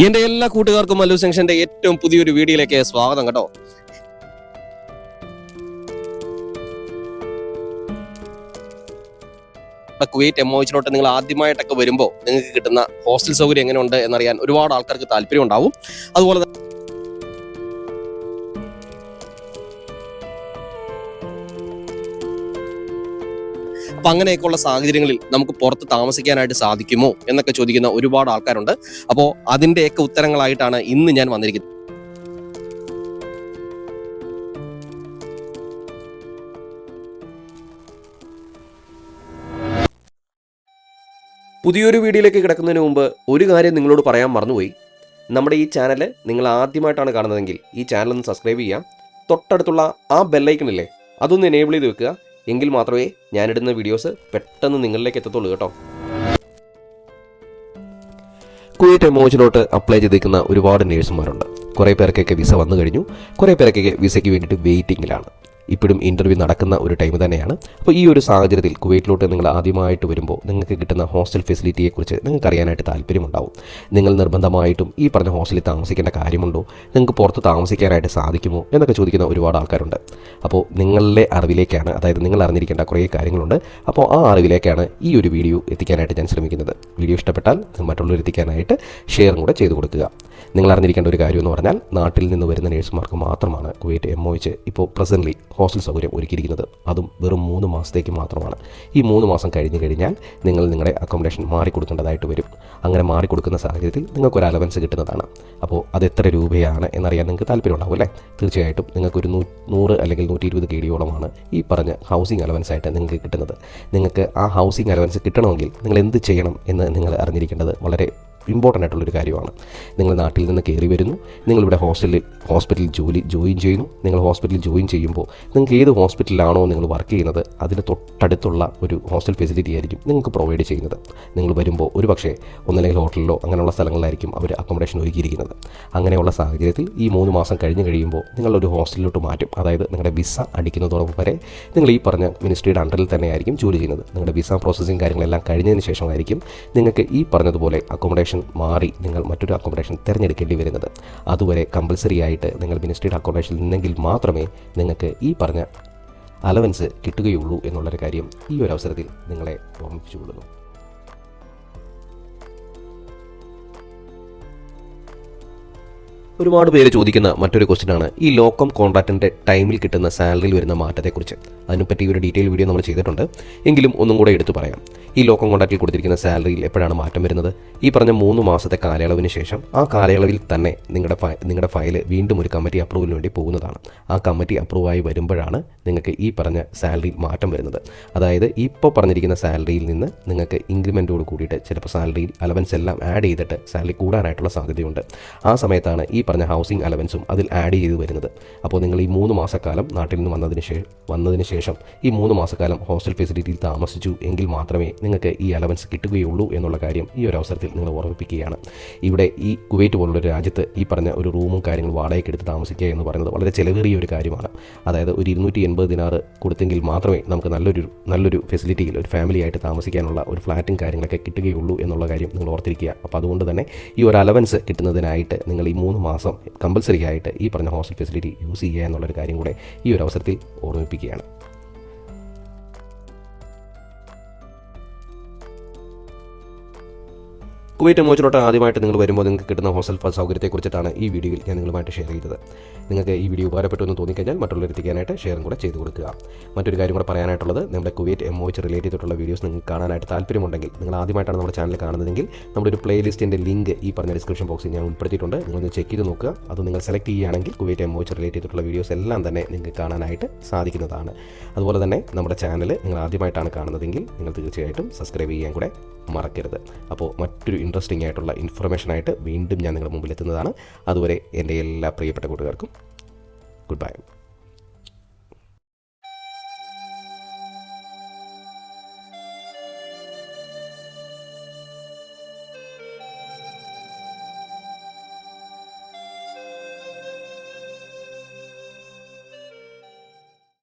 എന്റെ എല്ലാ കൂട്ടുകാർക്കും മല്ലു സെങ്ഷന്റെ ഏറ്റവും പുതിയൊരു വീഡിയോയിലേക്ക് സ്വാഗതം കേട്ടോ. കുവൈറ്റ് എമോച്ചിലോട്ട് നിങ്ങൾ ആദ്യമായിട്ടൊക്കെ വരുമ്പോൾ നിങ്ങൾക്ക് കിട്ടുന്ന ഹോസ്റ്റൽ സൗകര്യം എങ്ങനെയുണ്ട് എന്നറിയാൻ ഒരുപാട് ആൾക്കാർക്ക് താല്പര്യം ഉണ്ടാവും അതുപോലെ തന്നെ അപ്പൊ അങ്ങനെയൊക്കെയുള്ള സാഹചര്യങ്ങളിൽ നമുക്ക് പുറത്ത് താമസിക്കാനായിട്ട് സാധിക്കുമോ എന്നൊക്കെ ചോദിക്കുന്ന ഒരുപാട് ആൾക്കാരുണ്ട്. അപ്പോൾ അതിന്റെയൊക്കെ ഉത്തരങ്ങളായിട്ടാണ് ഇന്ന് ഞാൻ വന്നിരിക്കുന്നത്. പുതിയൊരു വീഡിയോയിലേക്ക് കിടക്കുന്നതിന് മുമ്പ് ഒരു കാര്യം നിങ്ങളോട് പറയാൻ മറന്നുപോയി. നമ്മുടെ ഈ ചാനൽ നിങ്ങൾ ആദ്യമായിട്ടാണ് കാണുന്നതെങ്കിൽ ഈ ചാനൽ ഒന്ന് സബ്സ്ക്രൈബ് ചെയ്യാം തൊട്ടടുത്തുള്ള ആ ബെല്ലൈക്കണില്ലേ അതൊന്ന് എനേബിൾ ചെയ്ത് വെക്കുക. എങ്കിൽ മാത്രമേ ഞാനിടുന്ന വീഡിയോസ് പെട്ടെന്ന് നിങ്ങളിലേക്ക് എത്തത്തുള്ളൂ കേട്ടോ. കുവൈറ്റ് എമോജിലോട്ട് അപ്ലൈ ചെയ്തിരിക്കുന്ന ഒരുപാട് നേഴ്സുമാരുണ്ട് കുറേ പേർക്കൊക്കെ വിസ വന്നു കഴിഞ്ഞു. കുറേ പേർക്കൊക്കെ വിസയ്ക്ക് വേണ്ടിയിട്ട് വെയിറ്റിംഗിലാണ് ഇപ്പോഴും ഇന്റർവ്യൂ നടക്കുന്ന ഒരു ടൈം തന്നെയാണ്. അപ്പോൾ ഈ ഒരു സാഹചര്യത്തിൽ കുവൈറ്റിലോട്ട് നിങ്ങൾ ആദ്യമായിട്ട് വരുമ്പോൾ നിങ്ങൾക്ക് കിട്ടുന്ന ഹോസ്റ്റൽ ഫെസിലിറ്റിയെക്കുറിച്ച് നിങ്ങൾക്ക് അറിയാനായിട്ട് താല്പര്യമുണ്ടാവും. നിങ്ങൾ നിർബന്ധമായിട്ടും ഈ പറഞ്ഞ ഹോസ്റ്റലിൽ താമസിക്കേണ്ട കാര്യമുണ്ടോ? നിങ്ങൾക്ക് പുറത്ത് താമസിക്കാനായിട്ട് സാധിക്കുമോ? എന്നൊക്കെ ചോദിക്കുന്ന ഒരുപാട് ആൾക്കാരുണ്ട്. അപ്പോൾ നിങ്ങളുടെ അറിവിലേക്കാണ് അതായത് നിങ്ങൾ അറിഞ്ഞിരിക്കേണ്ട കുറേ കാര്യങ്ങളുണ്ട്. അപ്പോൾ ആ അറിവിലേക്കാണ് ഈ ഒരു വീഡിയോ എത്തിക്കാനായിട്ട് ഞാൻ ശ്രമിക്കുന്നത്. വീഡിയോ ഇഷ്ടപ്പെട്ടാൽ മറ്റുള്ളവർ എത്തിക്കാനായിട്ട് ഷെയറും കൂടെ ചെയ്തു കൊടുക്കുക. നിങ്ങൾ അറിഞ്ഞിരിക്കേണ്ട ഒരു കാര്യം എന്ന് പറഞ്ഞാൽ നാട്ടിൽ നിന്ന് വരുന്ന നേഴ്സുമാർക്ക് മാത്രമാണ് കുവൈറ്റ് എം ഇപ്പോൾ പ്രസന്റ്ലി ഹോസ്റ്റൽ സൗകര്യം ഒരുക്കിയിരിക്കുന്നത് അതും വെറും മൂന്ന് മാസത്തേക്ക് മാത്രമാണ്. ഈ മൂന്ന് മാസം കഴിഞ്ഞ് കഴിഞ്ഞാൽ നിങ്ങൾ നിങ്ങളുടെ അക്കോമഡേഷൻ മാറിക്കൊടുക്കേണ്ടതായിട്ട് വരും. അങ്ങനെ മാറിക്കൊടുക്കുന്ന സാഹചര്യത്തിൽ നിങ്ങൾക്ക് ഒരു അലവൻസ് കിട്ടുന്നതാണ്. അപ്പോൾ അത് എത്ര രൂപയാണ് എന്നറിയാൻ നിങ്ങൾക്ക് താല്പര്യം ഉണ്ടാവും അല്ലേ? തീർച്ചയായിട്ടും നിങ്ങൾക്കൊരു നൂ നൂറ് അല്ലെങ്കിൽ നൂറ്റി ഇരുപത് കെ ഡിയോളമാണ് ഈ പറഞ്ഞ ഹൗസിംഗ് അലവൻസ് ആയിട്ട് നിങ്ങൾക്ക് കിട്ടുന്നത്. നിങ്ങൾക്ക് ആ ഹൗസിംഗ് അലവൻസ് കിട്ടണമെങ്കിൽ നിങ്ങൾ എന്ത് ചെയ്യണം എന്ന് നിങ്ങൾ അറിഞ്ഞിരിക്കേണ്ടത് വളരെ ഇമ്പോർട്ടന്റ് ആയിട്ടുള്ളൊരു കാര്യമാണ്. നിങ്ങൾ നാട്ടിൽ നിന്ന് കയറി വരുന്നു നിങ്ങളിവിടെ ഹോസ്റ്റലിൽ ഹോസ്പിറ്റലിൽ ജോലി ജോയിൻ ചെയ്യുന്നു നിങ്ങൾ ഹോസ്പിറ്റലിൽ ജോയിൻ ചെയ്യുമ്പോൾ നിങ്ങൾക്ക് ഏത് ഹോസ്പിറ്റലിലാണോ നിങ്ങൾ വർക്ക് ചെയ്യുന്നത് അതിന് തൊട്ടടുത്തുള്ള ഒരു ഹോസ്റ്റൽ ഫെസിലിറ്റി ആയിരിക്കും നിങ്ങൾക്ക് പ്രൊവൈഡ് ചെയ്യുന്നത്. നിങ്ങൾ വരുമ്പോൾ ഒരു പക്ഷേ ഒന്നല്ലെങ്കിൽ ഹോട്ടലിലോ അങ്ങനെയുള്ള സ്ഥലങ്ങളിലായിരിക്കും അവർ അക്കോമഡേഷൻ ഒരുക്കിയിരിക്കുന്നത്. അങ്ങനെയുള്ള സാഹചര്യത്തിൽ ഈ മൂന്ന് മാസം കഴിഞ്ഞ് കഴിയുമ്പോൾ നിങ്ങളൊരു ഹോസ്റ്റലിലോട്ട് മാറ്റും. അതായത് നിങ്ങളുടെ വിസ അടിക്കുന്നതോടൊപ്പം വരെ നിങ്ങൾ ഈ പറഞ്ഞ മിനിസ്ട്രിയുടെ അണ്ടറിൽ തന്നെയായിരിക്കും ജോലി ചെയ്യുന്നത്. നിങ്ങളുടെ വിസ പ്രോസസ്സിങ് കാര്യങ്ങളെല്ലാം കഴിഞ്ഞതിന് ശേഷമായിരിക്കും നിങ്ങൾക്ക് ഈ പറഞ്ഞതുപോലെ അക്കോമഡേഷൻ മാറി നിങ്ങൾ മറ്റൊരു അക്കോമഡേഷൻ തിരഞ്ഞെടുക്കേണ്ടി വരുന്നത്. അതുവരെ കമ്പൽസറി ആയിട്ട് നിങ്ങൾ മിനിസ്ട്രിയുടെ അക്കോമഡേഷനിൽ നിന്നെങ്കിൽ മാത്രമേ നിങ്ങൾക്ക് ഈ പറഞ്ഞ അലവൻസ് കിട്ടുകയുള്ളൂ എന്നുള്ളൊരു കാര്യം ഈ ഒരു അവസരത്തിൽ നിങ്ങളെ ഓർമ്മിപ്പിച്ചുകൊള്ളുന്നു. ഒരുപാട് പേര് ചോദിക്കുന്ന മറ്റൊരു ക്വസ്റ്റ്യനാണ് ഈ ലോക്കം കോൺട്രാക്റ്റിന്റെ ടൈമിൽ കിട്ടുന്ന സാലറിയിൽ വരുന്ന മാറ്റത്തെക്കുറിച്ച്. അതിനെപ്പറ്റി ഒരു ഡീറ്റെയിൽ വീഡിയോ നമ്മൾ ചെയ്തിട്ടുണ്ട്. എങ്കിലും ഒന്നും കൂടെ എടുത്തു പറയാം. ഈ ലോക്കം കോൺട്രാക്റ്റിൽ കൊടുത്തിരിക്കുന്ന സാലറിയിൽ എപ്പോഴാണ് മാറ്റം വരുന്നത്? ഈ പറഞ്ഞ മൂന്ന് മാസത്തെ കാലയളവിന് ശേഷം ആ കാലയളവിൽ തന്നെ നിങ്ങളുടെ നിങ്ങളുടെ ഫയൽ വീണ്ടും ഒരു കമ്മിറ്റി അപ്രൂവലിന് വേണ്ടി പോകുന്നതാണ്. ആ കമ്മിറ്റി അപ്രൂവായി വരുമ്പോഴാണ് നിങ്ങൾക്ക് ഈ പറഞ്ഞ സാലറിയിൽ മാറ്റം വരുന്നത്. അതായത് ഇപ്പോൾ പറഞ്ഞിരിക്കുന്ന സാലറിയിൽ നിന്ന് നിങ്ങൾക്ക് ഇൻക്രിമെന്റോട് കൂടിയിട്ട് ചിലപ്പോൾ സാലറിയിൽ അലവൻസ് എല്ലാം ആഡ് ചെയ്തിട്ട് സാലറി കൂടാനായിട്ടുള്ള സാധ്യതയുണ്ട്. ആ സമയത്താണ് ഈ പറഞ്ഞ ഹൗസിംഗ് അലവൻസും അതിൽ ആഡ് ചെയ്ത് വരുന്നത്. അപ്പോൾ നിങ്ങൾ ഈ മൂന്ന് മാസക്കാലം നാട്ടിൽ നിന്ന് വന്നതിന് ശേഷം വന്നതിന് ശേഷം ഈ മൂന്ന് മാസക്കാലം ഹോസ്റ്റൽ ഫെസിലിറ്റിയിൽ താമസിച്ചു എങ്കിൽ മാത്രമേ നിങ്ങൾക്ക് ഈ അലവൻസ് കിട്ടുകയുള്ളൂ എന്നുള്ള കാര്യം ഈ ഒരു അവസരത്തിൽ നിങ്ങൾ ഓർമ്മിപ്പിക്കുകയാണ്. ഇവിടെ ഈ കുവൈറ്റ് പോലുള്ള രാജ്യത്ത് ഈ പറഞ്ഞ ഒരു റൂമും കാര്യങ്ങളും വാടകയ്ക്ക് എടുത്ത് താമസിക്കുക എന്ന് പറയുന്നത് വളരെ ചിലവേറിയ ഒരു കാര്യമാണ്. അതായത് ഒരു ഇരുന്നൂറ്റി എൺപത് ദിനാറ് കൊടുത്തെങ്കിൽ മാത്രമേ നമുക്ക് നല്ലൊരു നല്ലൊരു ഫെസിലിറ്റിയിൽ ഒരു ഫാമിലി ആയിട്ട് താമസിക്കാനുള്ള ഒരു ഫ്ലാറ്റും കാര്യങ്ങളൊക്കെ കിട്ടുകയുള്ളൂ എന്നുള്ള കാര്യം നിങ്ങൾ ഓർത്തിരിക്കുക. അപ്പോൾ അതുകൊണ്ട് തന്നെ ഈ ഒരു അലവൻസ് കിട്ടുന്നതിനായിട്ട് നിങ്ങൾ ഈ മൂന്ന് മാസം കമ്പൽസറി ആയിട്ട് ഈ പറഞ്ഞ ഹോസ്റ്റൽ ഫെസിലിറ്റി യൂസ് ചെയ്യുക എന്നുള്ളൊരു കാര്യം കൂടെ ഈ ഒരു അവസരത്തിൽ ഓർമ്മിപ്പിക്കുകയാണ്. കുവൈറ്റ് മോച്ചിലോട്ട് ആദ്യമായിട്ട് നിങ്ങൾ വരുമ്പോൾ നിങ്ങൾക്ക് കിട്ടുന്ന ഹോസ്റ്റൽ സൗകര്യത്തെക്കുറിച്ചിട്ടാണ് ഈ വീഡിയോയിൽ ഞാൻ നിങ്ങളുമായിട്ട് ഷെയർ ചെയ്തത്. നിങ്ങൾക്ക് ഈ വീഡിയോ ഉപകാരപ്പെട്ടു എന്ന് തോന്നിക്കഴിഞ്ഞാൽ മറ്റുള്ളവർ എത്തിക്കാനായിട്ട് ഷെയറും കൂടെ ചെയ്തു കൊടുക്കുക. മറ്റൊരു കാര്യം കൂടെ പറയാനായിട്ടുള്ളത് നമ്മുടെ കുവൈറ്റ് എം ഒച്ച് റിലേറ്റ് ചെയ്തിട്ടുള്ള വീഡിയോസ് നിങ്ങൾക്ക് കാണാനായിട്ട് താല്പര്യമുണ്ടെങ്കിൽ നിങ്ങൾ ആദ്യമായിട്ടാണ് നമ്മുടെ ചാനൽ കാണുന്നതെങ്കിൽ നമ്മുടെ ഒരു പ്ലേലിസ്റ്റിന്റെ ലിങ്ക് ഈ പറഞ്ഞ ഡിസ്ക്രിപ്ഷൻ ബോക്സിൽ ഞാൻ ഉൾപ്പെടുത്തിയിട്ടുണ്ട്. നിങ്ങളൊന്ന് ചെക്ക് ചെയ്ത് നോക്കുക. അത് നിങ്ങൾ സെലക്ട് ചെയ്യുകയാണെങ്കിൽ കുവൈറ്റ് എം ഒച്ച് റിലേറ്റ് ചെയ്തിട്ടുള്ള വീഡിയോസ് എല്ലാം തന്നെ നിങ്ങൾക്ക് കാണാനായിട്ട് സാധിക്കുന്നതാണ്. അതുപോലെ തന്നെ നമ്മുടെ ചാനൽ നിങ്ങൾ ആദ്യമായിട്ടാണ് കാണുന്നതെങ്കിൽ നിങ്ങൾ തീർച്ചയായിട്ടും സബ്സ്ക്രൈബ് ചെയ്യാൻ കൂടെ മറക്കരുത്. അപ്പോൾ മറ്റൊരു ഇൻട്രസ്റ്റിംഗ് ആയിട്ടുള്ള ഇൻഫർമേഷൻ ആയിട്ട് വീണ്ടും ഞാൻ നിങ്ങളുടെ മുമ്പിൽ എത്തുന്നതാണ് അതുവരെ എന്റെ എല്ലാ പ്രിയപ്പെട്ട കൂട്ടുകാർക്കും ഗുഡ് ബൈ